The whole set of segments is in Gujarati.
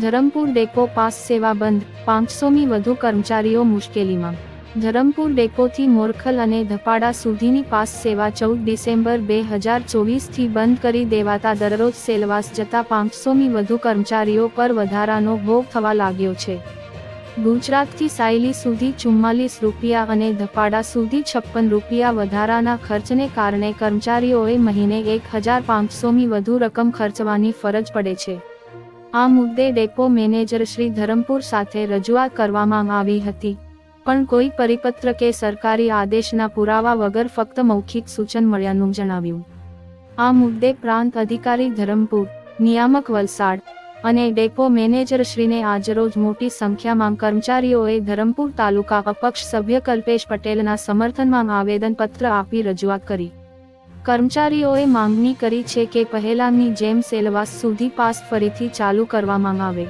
ધરમપુર ડેપો પાસ સેવા બંધ, પાંચસોમી વધુ કર્મચારીઓ મુશ્કેલીમાં. ધરમપુર ડેપોથી મોરખલ અને ધપાડા સુધીની પાસ સેવા ચૌદ ડિસેમ્બર બે હજાર ચોવીસથી બંધ કરી દેવાતા દરરોજ સેલવાસ જતા પાંચસોમી વધુ કર્મચારીઓ પર વધારાનો ભોગ થવા લાગ્યો છે. ગુજરાતથી સાયલી સુધી ચુમ્માલીસ રૂપિયા અને ધપાડા સુધી છપ્પન રૂપિયા વધારાના ખર્ચને કારણે કર્મચારીઓએ મહિને એક હજાર પાંચસોમી વધુ રકમ ખર્ચવાની ફરજ પડે છે. આ મુદ્દે ડેપો મેનેજર શ્રી ધરમપુર સાથે રજૂઆત કરવામાં આવી હતી. પણ કોઈ પરિપત્ર કે સરકારી આદેશના પુરાવા વગર ફક્ત મૌખિક સૂચન મળ્યાનું જણાવ્યું. આ મુદ્દે પ્રાંત અધિકારી ધરમપુર, નિયામક વલસાડ અને ડેપો મેનેજર શ્રીને આજરોજ મોટી સંખ્યામાં કર્મચારીઓએ ધરમપુર તાલુકા અપક્ષ સભ્ય કલ્પેશ પટેલના સમર્થનમાં આવેદનપત્ર આપી રજૂઆત કરી. કર્મચારીઓએ માંગણી કરી છે કે પહેલાંની જેમ સેલવાસ સુધી પાસ ફરીથી ચાલુ કરવામાં આવે.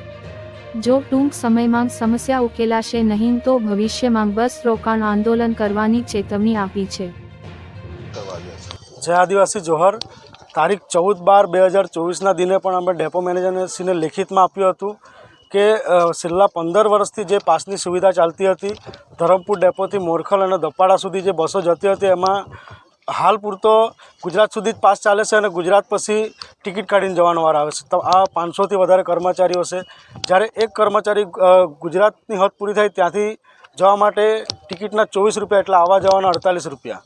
જો ટૂંક સમયમાં સમસ્યા ઉકેલાશે નહીં તો ભવિષ્યમાં બસ રોકાણ આંદોલન કરવાની ચેતવણી આપી છે. જય આદિવાસી જોહર. તારીખ ચૌદ બાર બે હજાર ચોવીસના દિને પણ અમે ડેપો મેનેજરશ્રીને લેખિતમાં આપ્યું હતું કે છેલ્લા પંદર વર્ષથી જે પાસની સુવિધા ચાલતી હતી, ધરમપુર ડેપોથી મોરખલ અને દપાડા સુધી જે બસો જતી હતી, એમાં હાલ પૂરતો ગુજરાત સુધી જ પાસ ચાલે છે અને ગુજરાત પછી ટિકિટ કાઢીને જવાનો વાર આવે છે. તો આ પાંચસોથી વધારે કર્મચારીઓ છે. જ્યારે એક કર્મચારી ગુજરાતની હદ પૂરી થાય ત્યાંથી જવા માટે ટિકિટના ચોવીસ રૂપિયા એટલે આવવા જવાના અડતાલીસ રૂપિયા.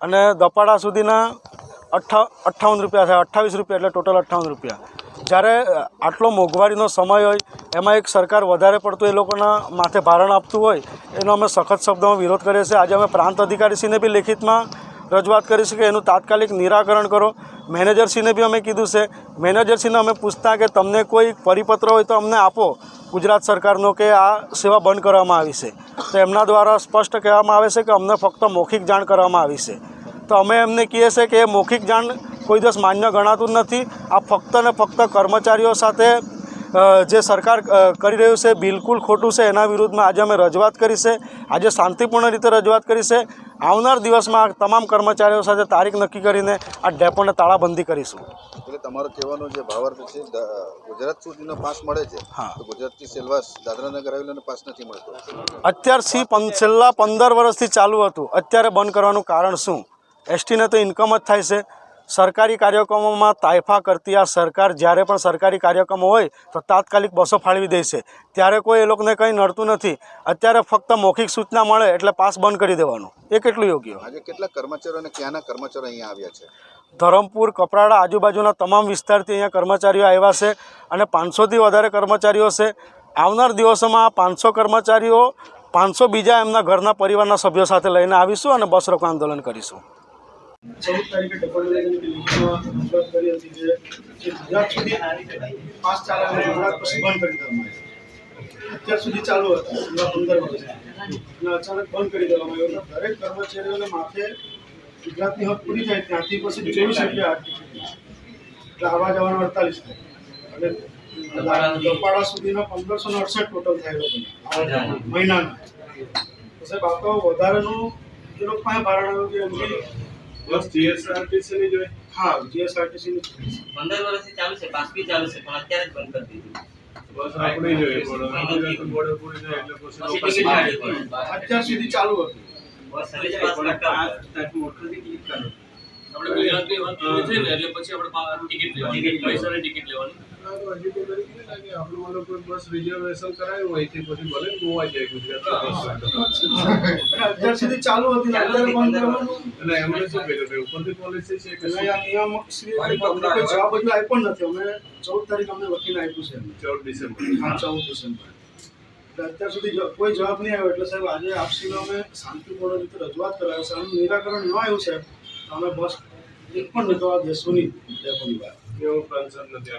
અને દપાડા સુધીના અઠ્ઠા અઠ્ઠાવન રૂપિયા થાય, અઠ્ઠાવીસ રૂપિયા એટલે ટોટલ અઠ્ઠાવન રૂપિયા. જ્યારે આટલો મોંઘવારીનો સમય હોય, એમાં એક સરકાર વધારે પડતું એ લોકોના માથે ભારણ આપતું હોય, એનો અમે સખત શબ્દોમાં વિરોધ કરીએ છીએ. આજે અમે પ્રાંત અધિકારીશ્રીને બી લેખિતમાં રજૂઆત કરી છે કે એનું તાત્કાલિક નિરાકરણ કરો. મેનેજરશ્રીને બી અમે કીધું છે. મેનેજરશ્રીને અમે પૂછતા કે તમને કોઈ પરિપત્ર હોય તો અમને આપો ગુજરાત સરકારનો કે આ સેવા બંધ કરવામાં આવી છે. તો એમના દ્વારા સ્પષ્ટ કહેવામાં આવે છે કે અમને ફક્ત મૌખિક જાણ કરવામાં આવી છે. તો અમે એમને કહીએ છીએ કે એ મૌખિક જાણ કોઈ દિવસ માન્ય ગણાતું નથી. આ ફક્ત ને ફક્ત કર્મચારીઓ સાથે જે સરકાર કરી રહ્યું છે, બિલકુલ ખોટું છે. એના વિરુદ્ધમાં આજે અમે રજૂઆત કરી છે. આજે શાંતિપૂર્ણ રીતે રજૂઆત કરી છે. આવનાર દિવસમાં તમામ કર્મચારીઓ સાથે તારીખ નક્કી કરીને આ ડેપોને તાળાબંધી કરીશું. એટલે તમારો કહેવાનો જે ભાવાર્થ છે ગુજરાત સુધીનો પાસ મળે છે? હા. ગુજરાતથી સેલવાસ દાદરાનગર આવેલાને પાસ નથી મળતો? અત્યારથી પં છેલ્લા પંદર વર્ષથી ચાલુ હતું. અત્યારે બંધ કરવાનું કારણ શું? એસટીને તો ઇન્કમ જ થાય છે. સરકારી કાર્યક્રમોમાં તાયફા કરતી આ સરકાર જ્યારે પણ સરકારી કાર્યક્રમો હોય તો તાત્કાલિક બસો ફાળવી દે છે. ત્યારે કોઈ એ લોકોને કંઈ નડતું નથી. અત્યારે ફક્ત મૌખિક સૂચના મળે એટલે પાસ બંધ કરી દેવાનું. એ કેટલું યોગ્ય? આજે કેટલા કર્મચારીઓ અને ક્યાંના કર્મચારીઓ અહીંયા આવ્યા છે? ધરમપુર કપરાડા આજુબાજુના તમામ વિસ્તારથી અહીંયા કર્મચારીઓ આવ્યા છે અને પાંચસોથી વધારે કર્મચારીઓ છે. આવનાર દિવસોમાં આ પાંચસો કર્મચારીઓ પાંચસો બીજા એમના ઘરના પરિવારના સભ્યો સાથે લઈને આવીશું અને બસ રોકો આંદોલન કરીશું. ચૌદ તારીખે ડબલ સુધી ચાલે હતા પંદર અને અચાનક બંધ કરી દેવામાં આવ્યું દરેક કર્મચારીઓને માથે ગુજરાતની હક પૂરી થાય ત્યાંથી પછી ચોવીસ રૂપિયા એટલે આવવા જવાનું અડતાલીસ થાય. અને દપાડા સુધીના પંદરસો ને અડસઠ ટોટલ થયેલો મહિનાનો. સાહેબ, આ તો વધારાનું એ લોકો પાસે ભારણ આવ્યું કે એમની બસ જીએસઆરટીસી ની જોઈએ હા જીએસઆરટીસી પંદર વર્ષથી ચાલુ છે પાસ બી ચાલુ છે પણ અત્યારે જ બંધ કરી દીધું. બસ આપણે જોઈએ પણ બોર્ડર પૂરી થાય એટલે પછી અત્યાર સુધી ચાલુ હતું. બસ સર્વિસ પાસ કરતા આપણે ગુજરાતની વાત પૂરી ને એટલે પછી આપણે ટિકિટ લેવાની પૈસાની ટિકિટ લેવાની. હજી તો કરી દીધું ને કે આપણું માનો કોઈ બસ રિઝર્વેશન કરાયું હોય તે પછી ભલે ગોવા જાય ગુજરાત અત્યાર સુધી ચાલુ હતી અત્યારે બંધ કરવાનું? એટલે એમણે શું કર્યું? કે ઉપરથી પોલિસી છે કે આ નિયામક શ્રી કોઈ જવાબ હજુ આપ્યો નથી. અમે ચૌદ તારીખ અમને વકીલ આપ્યું છે. ચૌદ ડિસેમ્બર. હા ચૌદ ડિસેમ્બર. અત્યાર સુધી કોઈ જવાબ નહીં આવ્યો. એટલે સાહેબ આજે આપસીનો અમે શાંતિપૂર્ણ રીતે રજૂઆત કરાવી. છે આનું નિરાકરણ ન આવ્યું છે તો અમે બસ એક પણ નીકળવા દેશોની ડેપોની બહાર એવું કન્સર્ન નથી